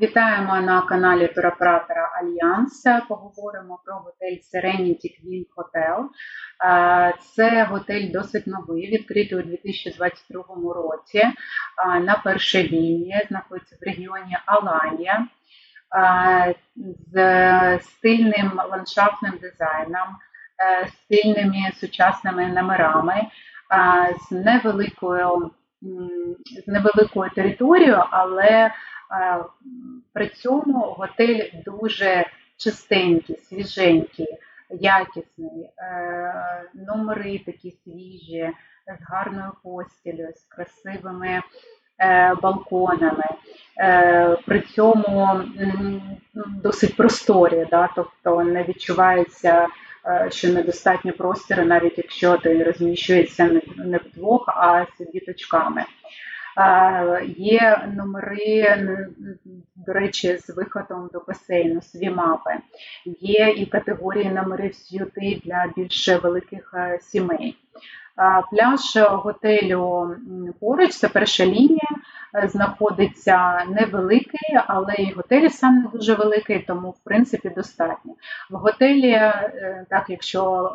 Вітаємо на каналі туроператора Альянс. Поговоримо про готель Serenity Queen Hotel. Це готель досить новий, відкритий у 2022 році е, на першій лінії, знаходиться в регіоні Аланія е, з стильним ландшафтним дизайном, е, стильними сучасними номерами, з невеликою, з невеликою територією, але при цьому готель дуже чистенький, свіженький, якісний, е, номери такі свіжі, з гарною постілю, з красивими е, балконами. Е, При цьому досить просторі, да? тобто не відчувається, е, що недостатньо простору, навіть якщо ти розміщуєшся не- не вдвох, а з діточками. Є номери, до речі, з виходом до басейну, свімапи. Є і категорії номерів сюти для більш великих е, сімей. Пляж готелю поруч, це перша лінія, е, знаходиться невеликий, але і готель сам не дуже великий, тому в принципі достатньо. В готелі, е, так якщо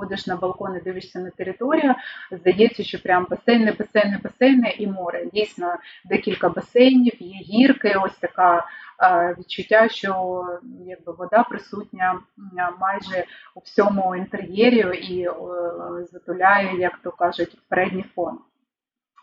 виходиш на балкон і дивишся на територію, здається, що прям басейни, басейни, басейни і море. Дійсно, декілька басейнів, є гірки, ось така е, відчуття, що якби вода присутня майже у всьому інтер'єрі і е, затуляє, як то кажуть, передній фон.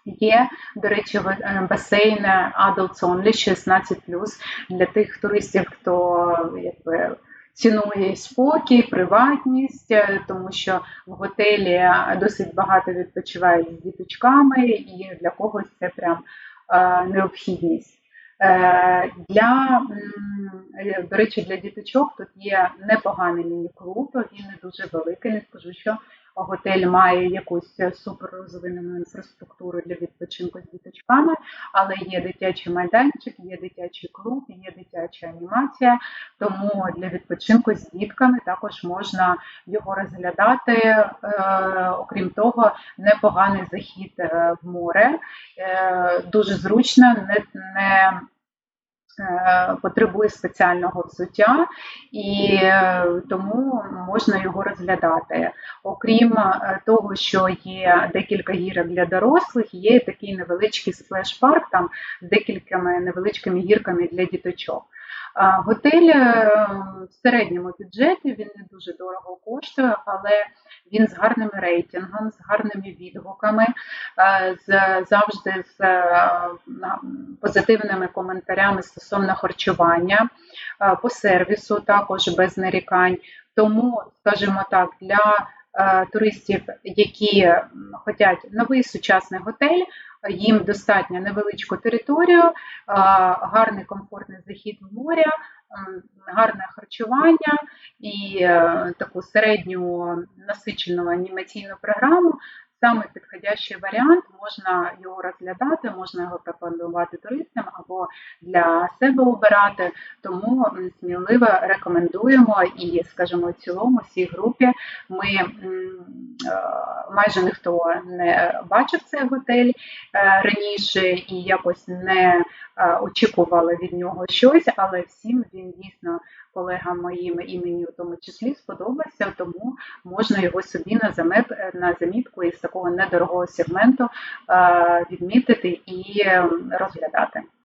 Є, до речі, е, басейн Adults Only 16+, для тих туристів, хто якби, цінує спокій, приватність, е, тому що в готелі досить багато відпочивають з діточками, і для когось це прям е, необхідність. Е, Для, е, до речі, для діточок тут є непоганий міні-клуб, він не дуже великий, не скажу, що готель має якусь супер розвинену інфраструктуру для відпочинку з діточками, але є дитячий майданчик, є дитячий клуб, є дитяча анімація, тому для відпочинку з дітками також можна його розглядати. Е, Окрім того, непоганий захід е, в море, е, дуже зручно, не, не е, потребує спеціального взуття, і е, тому можна його розглядати. Окрім е, того, що є декілька гірок для дорослих, є такий невеличкий сплеш-парк там з декількома невеличкими гірками для діточок. Готель е, в середньому бюджеті, він не дуже дорого коштує, але він з гарним рейтингом, з гарними відгуками, е, з, завжди з е, позитивними коментарями стосовно харчування, по сервісу також без нарікань. Тому, скажімо так, для туристів, які хочуть новий сучасний готель, їм достатньо невеличку територію, е, гарний комфортний захід в моря, гарне харчування і е, таку середню насичену анімаційну програму. Саме підходящий варіант, можна його розглядати, можна його пропонувати туристам або для себе обирати. Тому сміливо рекомендуємо і, скажімо, в цілому всій групі ми е, майже ніхто не бачив цей готель е, раніше і якось не е, очікували від нього щось, але всім він дійсно колегам моїм і мені в тому числі сподобався, тому можна його собі на замет на замітку із такого недорогого сегменту е, відмітити і ем, розглядати.